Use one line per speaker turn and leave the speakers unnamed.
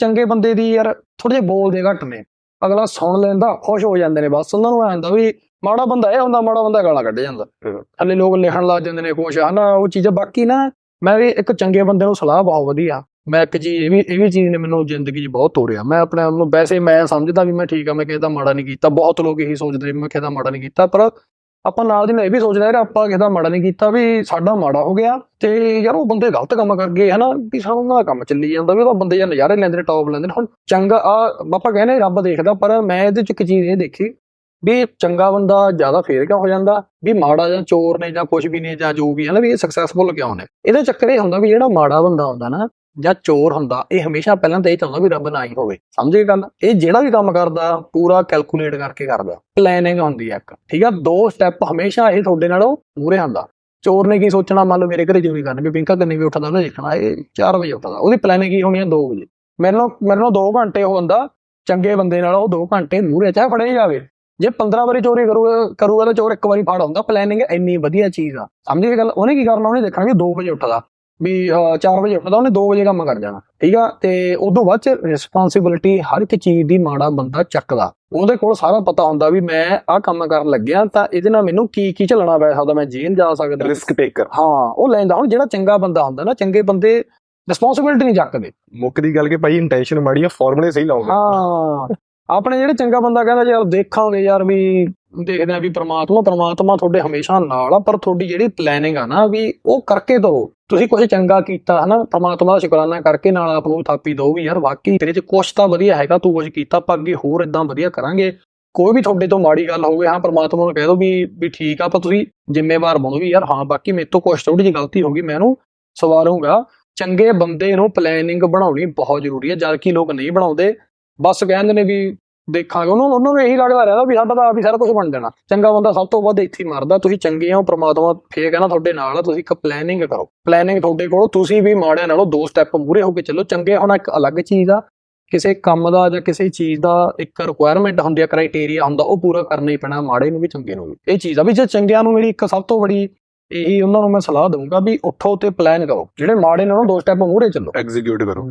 ਚੰਗੇ ਬੰਦੇ ਦੀ ਯਾਰ ਥੋੜੇ ਜਿਹੇ ਬੋਲਦੇ ਘੱਟ ਨੇ। ਅਗਲਾ ਸੁਣ ਲੈਂਦਾ ਖੁਸ਼ ਹੋ ਜਾਂਦੇ ਨੇ ਬਸ। ਉਹਨਾਂ ਨੂੰ ਐਂ ਹੁੰਦਾ ਵੀ ਮਾੜਾ ਬੰਦਾ ਇਹ ਹੁੰਦਾ ਮਾੜਾ ਬੰਦਾ ਗਾਲਾਂ ਕੱਢ ਜਾਂਦਾ। ਹਲੇ ਲੋਕ ਲਿਖਣ ਲੱਗ ਜਾਂਦੇ ਨੇ ਕੁਛ ਹਨਾ ਉਹ ਚੀਜ਼ਾਂ ਬਾਕੀ ਨਾ ਮੈਂ ਵੀ ਇੱਕ ਚੰਗੇ ਬੰਦੇ ਨੂੰ ਸਲਾਹ ਬਹੁਤ ਵਧੀਆ। ਮੈਂ ਇੱਕ ਚੀਜ਼ ਇਹ ਵੀ ਇਹ ਵੀ ਚੀਜ਼ ਨੇ ਮੈਨੂੰ ਜ਼ਿੰਦਗੀ 'ਚ ਬਹੁਤ ਤੋਰਿਆ। ਮੈਂ ਆਪਣੇ ਆਪ ਨੂੰ ਵੈਸੇ ਮੈਂ ਸਮਝਦਾ ਵੀ ਮੈਂ ਠੀਕ ਆ ਮੈਂ ਕਿਸੇ ਦਾ ਮਾੜਾ ਨਹੀਂ ਕੀਤਾ। ਬਹੁਤ ਲੋਕ ਇਹੀ ਸੋਚਦੇ ਨੇ ਮੈਂ ਕਿਸੇ ਦਾ ਮਾੜਾ ਨਹੀਂ ਕੀਤਾ ਪਰ ਆਪਾਂ ਨਾਲ ਦੀ ਨਾਲ ਇਹ ਵੀ ਸੋਚਦੇ ਯਾਰ, ਆਪਾਂ ਕਿਸੇ ਦਾ ਮਾੜਾ ਨਹੀਂ ਕੀਤਾ ਵੀ ਸਾਡਾ ਮਾੜਾ ਹੋ ਗਿਆ ਤੇ ਯਾਰ ਉਹ ਬੰਦੇ ਗਲਤ ਕੰਮ ਕਰ ਗਏ, ਹਨਾ? ਵੀ ਸਾਨੂੰ ਨਾ ਕੰਮ ਚੱਲੀ ਜਾਂਦਾ, ਵੀ ਉਹ ਬੰਦੇ ਜਾਂ ਨਜ਼ਾਰੇ ਲੈਂਦੇ ਨੇ ਟੌਪ ਲੈਂਦੇ ਨੇ। ਹੁਣ ਚੰਗਾ, ਆ ਆਪਾਂ ਕਹਿੰਦੇ ਰੱਬ ਦੇਖਦਾ, ਪਰ ਮੈਂ ਇਹਦੇ ਚ ਇੱਕ ਚੀਜ਼ ਇਹ ਦੇਖੀ ਵੀ ਚੰਗਾ ਬੰਦਾ ਜ਼ਿਆਦਾ ਫੇਰ ਕਿਉਂ ਹੋ ਜਾਂਦਾ? ਵੀ ਮਾੜਾ ਜਾਂ ਚੋਰ ਨੇ ਜਾਂ ਕੁਝ ਵੀ ਨੇ ਜਾਂ ਜੋ ਵੀ ਹੈ ਨਾ, ਵੀ ਇਹ ਸਕਸੈਸਫੁਲ ਕਿਉਂ ਨੇ? ਇਹਦੇ ਚੱਕਰ ਇਹ ਹੁੰਦਾ ਵੀ ਜਿਹੜਾ ਮਾੜਾ ਬੰਦਾ ਹੁੰਦਾ ਨਾ ਜਾਂ ਚੋਰ ਹੁੰਦਾ, ਇਹ ਹਮੇਸ਼ਾ ਪਹਿਲਾਂ ਤਾਂ ਇਹ ਚਾਹੁੰਦਾ ਵੀ ਰੱਬ ਨਾ ਹੀ ਹੋਵੇ। ਸਮਝੇ ਗੱਲ? ਇਹ ਜਿਹੜਾ ਵੀ ਕੰਮ ਕਰਦਾ, ਪੂਰਾ ਕੈਲਕੂਲੇਟ ਕਰਕੇ ਕਰਦਾ। ਪਲੈਨਿੰਗ ਹੁੰਦੀ ਹੈ ਇੱਕ, ਠੀਕ ਆ? ਦੋ ਸਟੈਪ ਹਮੇਸ਼ਾ ਇਹ ਤੁਹਾਡੇ ਨਾਲੋਂ ਮੂਰੇ ਹੁੰਦਾ ਚੋਰ ਨੇ ਕੀ ਸੋਚਣਾ? ਮੰਨ ਲਓ ਮੇਰੇ ਘਰੇ ਚੋਰੀ ਕਰਨੀ ਵੀ ਪਿੰਕਾ ਕਿੰਨੇ ਵੀ ਉੱਠਦਾ, ਉਹਨੇ ਦੇਖਣਾ, ਇਹ 4 ਵਜੇ ਉੱਠਦਾ। ਉਹਦੀ ਪਲੈਨਿੰਗ ਕੀ ਹੋਣੀ ਹੈ 2 ਵਜੇ। ਮੇਰੇ ਨਾਲ ਮੇਰੇ ਨਾਲ 2 ਘੰਟੇ ਉਹ ਹੁੰਦਾ, ਚੰਗੇ ਬੰਦੇ ਨਾਲ ਉਹ 2 ਘੰਟੇ ਮੂਰੇ ਚਾਹ ਫੜੇ ਜਾਵੇ। ਜੇ 15 ਵਾਰੀ ਚੋਰੀ ਕਰੂਗਾ ਕਰੂਗਾ ਤਾਂ ਚੋਰ ਇੱਕ ਵਾਰੀ ਫੜ ਹੁੰਦਾ ਪਲੈਨਿੰਗ ਇੰਨੀ ਵਧੀਆ ਚੀਜ਼ ਆ। ਸਮਝੀ ਇਹ ਗੱਲ? ਉਹਨੇ ਕੀ ਕਰਨਾ? ਉਹਨੇ ਦੇਖਣਾ ਵੀ 2 ਵਜੇ ਉੱਠਦਾ। ਵੀ 4 ਵਜੇ ਉੱਠਦਾ ਉਹਨੇ 2 ਵਜੇ ਕੰਮ ਕਰ ਜਾਣਾ ਠੀਕ ਆ? ਤੇ ਉਦੋਂ ਬਾਅਦ ਚ ਰਿਸਪਾਂਸਿਬਿਲਿਟੀ ਹਰ ਇੱਕ ਚੀਜ਼ ਦੀ ਮਾੜਾ ਬੰਦਾ ਚੱਕਦਾ। ਉਹਦੇ ਕੋਲ ਸਾਰਾ ਪਤਾ ਹੁੰਦਾ ਵੀ ਮੈਂ ਆਹ ਕੰਮ ਕਰਨ ਲੱਗਿਆ ਤਾਂ ਇਹਦੇ ਨਾਲ ਮੈਨੂੰ ਕੀ ਕੀ ਝੱਲਣਾ ਪੈ ਸਕਦਾ ਮੈਂ ਜੇਲ੍ਹ ਜਾ ਸਕਦਾ।
ਰਿਸਕ ਟੇਕਰ
ਹਾਂ ਉਹ ਲੈਂਦਾ ਹੁਣ ਜਿਹੜਾ ਚੰਗਾ ਬੰਦਾ ਹੁੰਦਾ ਨਾ ਚੰਗੇ ਬੰਦੇ ਰਿਸਪਾਂਸਿਬਿਲਿਟੀ ਨਹੀਂ ਚੱਕਦੇ।
ਮੁੱਕ ਦੀ ਗੱਲ ਕਿ ਭਾਈ ਇੰਟੈਂਸ਼ਨ ਮਾੜੀ ਆ ਫਾਰਮੂਲੇ ਸਹੀ ਲਾਉਂਗੇ
ਹਾਂ। ਆਪਣੇ ਜਿਹੜੇ ਚੰਗਾ ਬੰਦਾ ਕਹਿੰਦਾ ਯਾਰ ਦੇਖਾਂਗੇ ਯਾਰ ਵੀ ਦੇਖਦੇ ਆ ਵੀ ਪ੍ਰਮਾਤਮਾ ਪ੍ਰਮਾਤਮਾ ਤੁਹਾਡੇ ਹਮੇਸ਼ਾ ਨਾਲ ਆ, ਪਰ ਤੁਹਾਡੀ ਜਿਹੜੀ ਪਲੈਨਿੰਗ ਆ ਨਾ ਵੀ ਉਹ ਕਰਕੇ ਦੋ ਤੁਸੀਂ ਕੁਝ ਚੰਗਾ ਕੀਤਾ, ਹਨਾ? ਪ੍ਰਮਾਤਮਾ ਦਾ ਸ਼ੁਕਰਾਨਾ ਕਰਕੇ ਨਾਲ ਆਪ ਨੂੰ ਥਾਪੀ ਦੋ ਵੀ ਯਾਰ ਵਾਕਈ ਤੇਰੇ 'ਚ ਕੁਛ ਤਾਂ ਵਧੀਆ ਹੈਗਾ, ਤੂੰ ਕੁਝ ਕੀਤਾ, ਆਪਾਂ ਅੱਗੇ ਹੋਰ ਇਦਾਂ ਵਧੀਆ ਕਰਾਂਗੇ। ਕੋਈ ਵੀ ਤੁਹਾਡੇ ਤੋਂ ਮਾੜੀ ਗੱਲ ਹੋਵੇ, ਹਾਂ, ਪ੍ਰਮਾਤਮਾ ਨੂੰ ਕਹਿ ਦੋ ਵੀ ਵੀ ਠੀਕ ਆ, ਪਰ ਤੁਸੀਂ ਜ਼ਿੰਮੇਵਾਰ ਬਣੋ ਵੀ ਯਾਰ, ਹਾਂ, ਬਾਕੀ ਮੇਰੇ ਤੋਂ ਕੁਛ ਥੋੜੀ ਜਿਹੀ ਗਲਤੀ ਹੋ ਗਈ, ਮੈਂ ਇਹਨੂੰ ਸਵਾਰੂੰਗਾ ਚੰਗੇ ਬੰਦੇ ਨੂੰ ਪਲੈਨਿੰਗ ਬਣਾਉਣੀ ਬਹੁਤ ਜ਼ਰੂਰੀ ਹੈ ਜਦ ਕਿ ਲੋਕ ਨਹੀਂ ਬਣਾਉਂਦੇ। ਬਸ ਕਹਿੰਦੇ ਨੇ ਵੀ ਦੇਖਾਂਗੇ। ਉਹਨਾਂ ਉਹਨਾਂ ਨੂੰ ਇਹੀ ਲੱਗਦਾ ਰਹਿੰਦਾ ਵੀ ਸਾਡਾ ਤਾਂ ਆਪ ਹੀ ਸਾਰਾ ਕੁਝ ਬਣ ਜਾਣਾ। ਚੰਗਾ ਬੰਦਾ ਸਭ ਤੋਂ ਵੱਧ ਇੱਥੇ ਹੀ ਮਰਦਾ। ਤੁਸੀਂ ਚੰਗੇ ਹੋ ਪ੍ਰਮਾਤਮਾ ਫੇਰ ਕਹਿੰਦਾ ਤੁਹਾਡੇ ਨਾਲ ਆ ਤੁਸੀਂ ਇੱਕ ਪਲੈਨਿੰਗ ਕਰੋ। ਪਲੈਨਿੰਗ ਤੁਹਾਡੇ ਕੋਲ ਤੁਸੀਂ ਵੀ ਮਾੜਿਆਂ ਨਾਲੋਂ ਦੋ ਸਟੈਪ ਮੂਰੇ ਹੋ ਕੇ ਚੱਲੋ। ਚੰਗੇ ਹੋਣਾ ਇੱਕ ਅਲੱਗ ਚੀਜ਼ ਆ। ਕਿਸੇ ਕੰਮ ਦਾ ਜਾਂ ਕਿਸੇ ਚੀਜ਼ ਦਾ ਇੱਕ ਰਿਕੁਆਇਰਮੈਂਟ ਹੁੰਦੀ ਆ ਕ੍ਰਾਈਟੇਰੀਆ ਹੁੰਦਾ ਉਹ ਪੂਰਾ ਕਰਨਾ ਹੀ ਪੈਣਾ ਮਾੜੇ ਨੂੰ ਵੀ ਚੰਗੇ ਨੂੰ ਵੀ। ਇਹ ਚੀਜ਼ ਆ ਵੀ ਜੇ ਚੰਗਿਆਂ ਨੂੰ ਮੇਰੀ ਇੱਕ ਸਭ ਤੋਂ ਬੜੀ ਇਹੀ ਉਹਨਾਂ ਨੂੰ ਮੈਂ ਸਲਾਹ ਦਊਂਗਾ ਵੀ ਉੱਠੋ ਤੇ ਪਲਾਨ ਕਰੋ। ਜਿਹੜੇ ਮਾੜੇ ਨੇ ਉਹਨਾਂ ਦੋ ਸਟੈਪ ਮੂਰੇ ਚੱਲੋ।
ਐਗਜ਼ੀਕਿਊਟ ਕਰੋ।